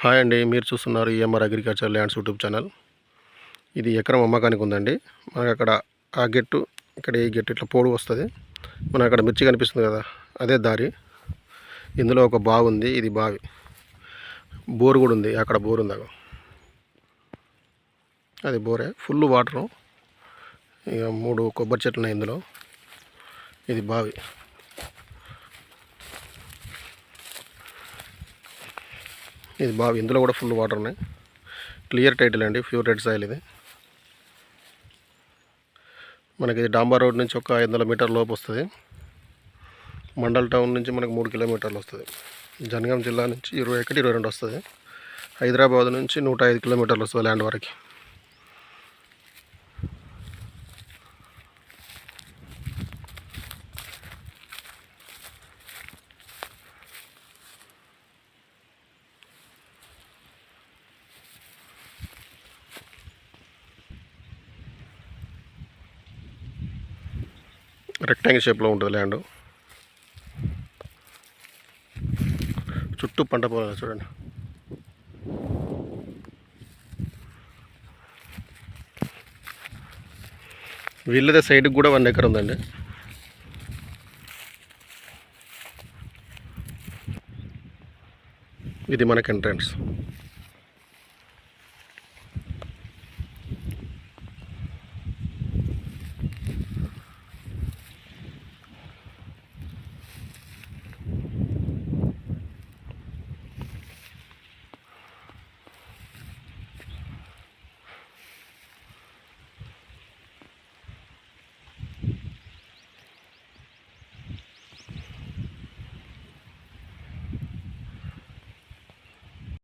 Hi అండి మీరు చూస్తున్నారు EMR agriculture lands YouTube channel. ఇది ఎకరం అమ్మకానికి ఉందండి. మనకు అక్కడ ఆ గెట్టు ఇక్కడ ఈ గెట్టు ఇట్లా పోడు వస్తుంది. మనకు అక్కడ మిర్చి కనిపిస్తుంది కదా అదే దారి. ఇందులో ఒక బావి ఉంది ఇది బావి. బోరు కూడా ఉంది అక్కడ బోరు ఉంది? అది బోరే ఫుల్ వాటరు. ఇక మూడు కొబ్బరి చెట్లు ఉన్నాయి ఇందులో. ఇది బావి. ఇది బావి ఇందులో కూడా ఫుల్ వాటర్ ఉన్నాయి. క్లియర్ టైటిల్ అండి ప్యూర్ రెడ్ సాయిల్ ఇది. మనకి ఇది డాంబా రోడ్ నుంచి ఒక ఐదు వందల మీటర్ లోపు వస్తుంది. మండల్ టౌన్ నుంచి మనకు మూడు కిలోమీటర్లు వస్తుంది. జనగాం జిల్లా నుంచి ఇరవై ఒకటి ఇరవై రెండు వస్తుంది. హైదరాబాద్ నుంచి నూట ఐదు కిలోమీటర్లు వస్తుంది ల్యాండ్ వరకు. రెక్టాంగిల్ షేప్లో ఉంటుంది ల్యాండ్ చుట్టూ పంట పొలాలు చూడండి. వీళ్ళదే సైడ్కి కూడా వన్ ఎకర్ ఉందండి. ఇది మనకి ఎంట్రన్స్